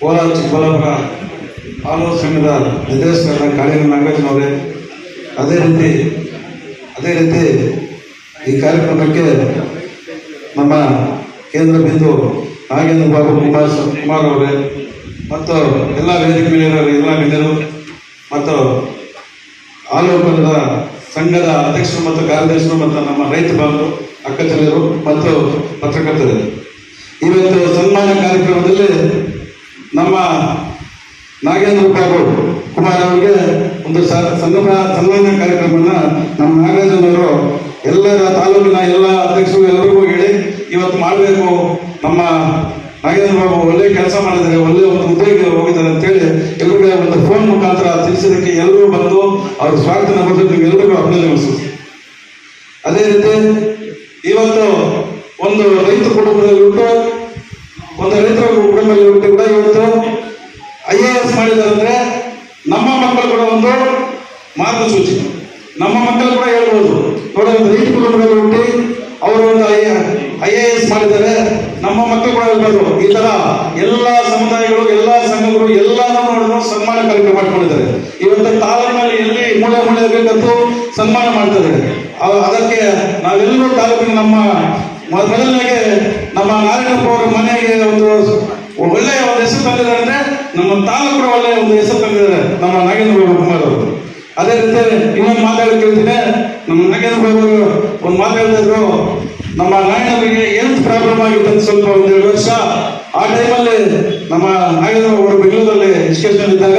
ಕೋಲಾರ ಚಿಕ್ಕಬಳ್ಳಾಪುರ ಆಲೂರು ಸಂಘದ ನಿರ್ದೇಶಕರಾದ ಕಾಳಿನ ನಾಗರಾಜನವರೇ ಅದೇ ರೀತಿ ಅದೇ ರೀತಿ ಈ ಕಾರ್ಯಕ್ರಮಕ್ಕೆ ನಮ್ಮ ಕೇಂದ್ರ ಬಿಂದು ನಾಗೇಂದ್ರ ಬಾಬು ಕುಮಾರ್ ಕುಮಾರ್ ಅವರೇ, ಮತ್ತು ಎಲ್ಲ ವೇದಿಕೆ ಮೇಲಿರೋ ಎಲ್ಲ ಗಣ್ಯರು, ಮತ್ತು ಆಲೋಕನದ ಸಂಘದ ಅಧ್ಯಕ್ಷರು ಮತ್ತು ಕಾರ್ಯದರ್ಶಿಗಳು ಮತ್ತು ನಮ್ಮ ರೈತ ಬಾಂಧವರು, ಅಕ್ಕ ಮತ್ತು ಪತ್ರಕರ್ತರು. ಇವತ್ತು ಸನ್ಮಾನ ಕಾರ್ಯಕ್ರಮದಲ್ಲಿ ನಾಗೇಂದ್ರ ಬಾಬು ಕುಮಾರ್ ಅವರಿಗೆ ಒಂದು ಸನ್ಮಾನ ಕಾರ್ಯಕ್ರಮವನ್ನು ನಮ್ಮ ನಾಗರಾಜನವರು ಎಲ್ಲರ ತಾಲೂಕಿನ ಎಲ್ಲ ಅಧ್ಯಕ್ಷರು ಎಲ್ಲರಿಗೂ ಹೇಳಿ ಇವತ್ತು ಮಾಡಬೇಕು. ನಮ್ಮ ನಾಗೇಂದ್ರ ಬಾಬು ಒಳ್ಳೆ ಕೆಲಸ ಮಾಡಿದ್ದಾರೆ, ಒಳ್ಳೆ ಒಂದು ಉದ್ಯೋಗ ಹೋಗಿದ್ದಾರೆ ಅಂತೇಳಿ ಎಲ್ಲರಿಗೆ ಒಂದು ಫೋನ್ ಮುಖಾಂತರ ತಿಳಿಸಿದ್ದಕ್ಕೆ ಎಲ್ಲರೂ ಬಂದು ಅವ್ರ ಸ್ವಾಗತ ಕೊಟ್ಟು ಎಲ್ಲರಿಗೂ ಅಭಿನಂದನೆ ಅದೇ ರೀತಿ ಇವತ್ತು ಒಂದು ರೈತ ಕುಟುಂಬದಲ್ಲಿ ಒಂದು ರೈತರ ಕುಟುಂಬದಲ್ಲಿ ಇವತ್ತು ಅಂದ್ರೆ ನಮ್ಮ ಮಕ್ಕಳು ಕೂಡ ಒಂದು ಮಾರ್ಗಸೂಚಿ. ನಮ್ಮ ಮಕ್ಕಳು ಕೂಡ ಹೇಳ್ಬೋದು. ನೋಡಿ, ಒಂದು ರೀತಿ ಕುಟುಂಬದಲ್ಲಿ ಹುಟ್ಟಿ ಅವರು ಒಂದು ಐ ಐ ಎ ಎಸ್ ಮಾಡಿದ್ದಾರೆ. ನಮ್ಮ ಮಕ್ಕಳು ಕೂಡ ಹೇಳ್ಬೋದು. ಈ ತರ ಎಲ್ಲ ಸಮುದಾಯಗಳು, ಎಲ್ಲ ಸಂಘಗಳು ಎಲ್ಲರೂ ಸನ್ಮಾನ ಕಾರ್ಯಕ್ರಮ ಮಾಡ್ಕೊಂಡಿದ್ದಾರೆ. ಇವತ್ತು ತಾಲೂಕಿನಲ್ಲಿ ಎಲ್ಲಿ ಮೂಳೆ ಮೂಳೆ ಬೇಕಂತೂ ಸನ್ಮಾನ ಮಾಡ್ತಾರೆ. ಅದಕ್ಕೆ ನಾವೆಲ್ಲರೂ ತಾಲೂಕಿನ ನಮ್ಮ ಮೊದಲನೇ ನಮ್ಮ ನಾರಾಯಣಪ್ಪ ಅವರ ಮನೆಗೆ ಒಂದು ಒಳ್ಳೆಯ ಒಂದು ಹೆಸರು ತಂದಿದ್ದಾರೆ ಅಂದ್ರೆ ನಮ್ಮ ತಾಲೂಕು ಕೂಡ ಒಳ್ಳೆಯ ಒಂದು ಹೆಸರು ತಂದಿದ್ದಾರೆ, ನಮ್ಮ ನಾಗೇಂದ್ರ ಕುಮಾರ್ ಅವರು. ಅದೇ ರೀತಿ ಇನ್ನೊಂದು ಮಾತಾಡಿ ಕೇಳ್ತೀನಿ ನಮ್ಮ ನಾಗೇಂದ್ರ ಬಾಬು ಒಂದು ಮಾತಾಡಿದ್ರು ನಮ್ಮ ನಾಯಕರಿಗೆ ಹೆಲ್ತ್ ಪ್ರಾಬ್ಲಮ್ ಆಗಿತ್ತು ಅಂತ ಸ್ವಲ್ಪ ಒಂದು ಎರಡು ವರ್ಷ. ಆ ಟೈಮಲ್ಲಿ ನಮ್ಮ ನಾಗೇಂದ್ರ ಅವರು ಬೆಂಗಳೂರಲ್ಲಿ ಎಜುಕೇಶನ್ ಇದ್ದಾಗ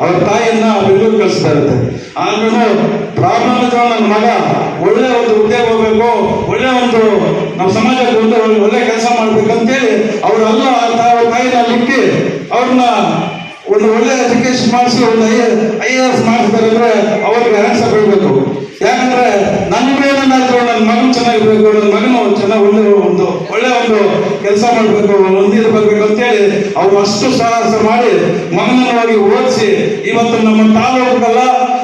ಅವರ ತಾಯಿಯನ್ನ ಬೆಂಗಳೂರು ಕಳಿಸ್ತಾ ಇರುತ್ತೆ. ಆದ್ರೂ ಪ್ರಾಬ್ಲಮ್ ಇದ್ರು ನನ್ನ ಮಗ ಒಳ್ಳೆ ಒಂದು ಹುದ್ದೆ ಹೋಗ್ಬೇಕು, ಒಳ್ಳೆ ಒಂದು ನಮ್ಮ ಸಮಾಜಕ್ಕೆ ಒಂದು ಒಳ್ಳೆ- ಕೆಲಸ ಮಾಡ್ಬೇಕಂತೇಳಿ ಅವರು ಅಲ್ಲ ಅವ್ರ ತಾಯಿನ ಒಂದು ಒಳ್ಳೆ ಎಜುಕೇಶನ್ ಮಾಡಿಸಿ ಒಂದು ಐ ಐ ಎ ಎಸ್ ಮಾಡಿಸ್ತಾರೆ ಅವ್ರಿಗೆ ಹ್ಯಾಂಡ್ಸ್ ಬೀಳ್ಬೇಕು ಯಾಕಂದ್ರೆ ನನ್ನ ಮೇಲೇನಾದ್ರೂ ನನ್ನ ಮಗನ್ ಚೆನ್ನಾಗಿರ್ಬೇಕು, ನನ್ನ ಮಗನು ಚೆನ್ನಾಗಿ ಒಳ್ಳೆ ಒಂದು ಒಳ್ಳೆ ಒಂದು ಕೆಲಸ ಮಾಡಬೇಕು ಮುಂದಿನ ಬರ್ಬೇಕು ಅಂತೇಳಿ ಅವ್ರು ಅಷ್ಟು ಸಾಹಸ ಮಾಡಿ ಮಗನನ್ನು ಹೋಗಿ ಓದಿಸಿ, ಇವತ್ತು ನಮ್ಮ ತಾಲೂಕಲ್ಲ,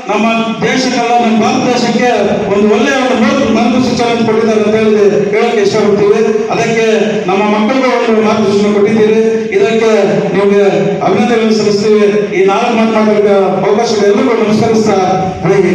ನಮ್ಮ ದೇಶಕ್ಕೆಲ್ಲ, ನಮ್ಮ ಭಾರತ ದೇಶಕ್ಕೆ ಒಂದು ಒಳ್ಳೆಯ ಒಂದು ಮಾರ್ಗ- ಸೂಚನೆ ಕೊಟ್ಟಿದ್ದಾರೆ ಅಂತ ಹೇಳಿ ಹೇಳಕ್ಕೆ ಇಷ್ಟಪಡ್ತೀವಿ. ಅದಕ್ಕೆ ನಮ್ಮ ಮಕ್ಕಳಿಗೆ ಒಂದು ಮಾರ್ಗಸೂಚನೆ ಕೊಟ್ಟಿದ್ದೀರಿ. ಇದಕ್ಕೆ ನಿಮಗೆ ಅಭಿನಂದನೆ ಸಲ್ಲಿಸ್ತೀವಿ. ಈ ನಾಲ್ಕು ಮಾತನಾಡಲಿಕ್ಕೆ ಅವಕಾಶ ಎಲ್ಲರಿಗೂ ನಮಸ್ಕರಿಸ್ತಾ ಬೆಳಗ್ಗೆ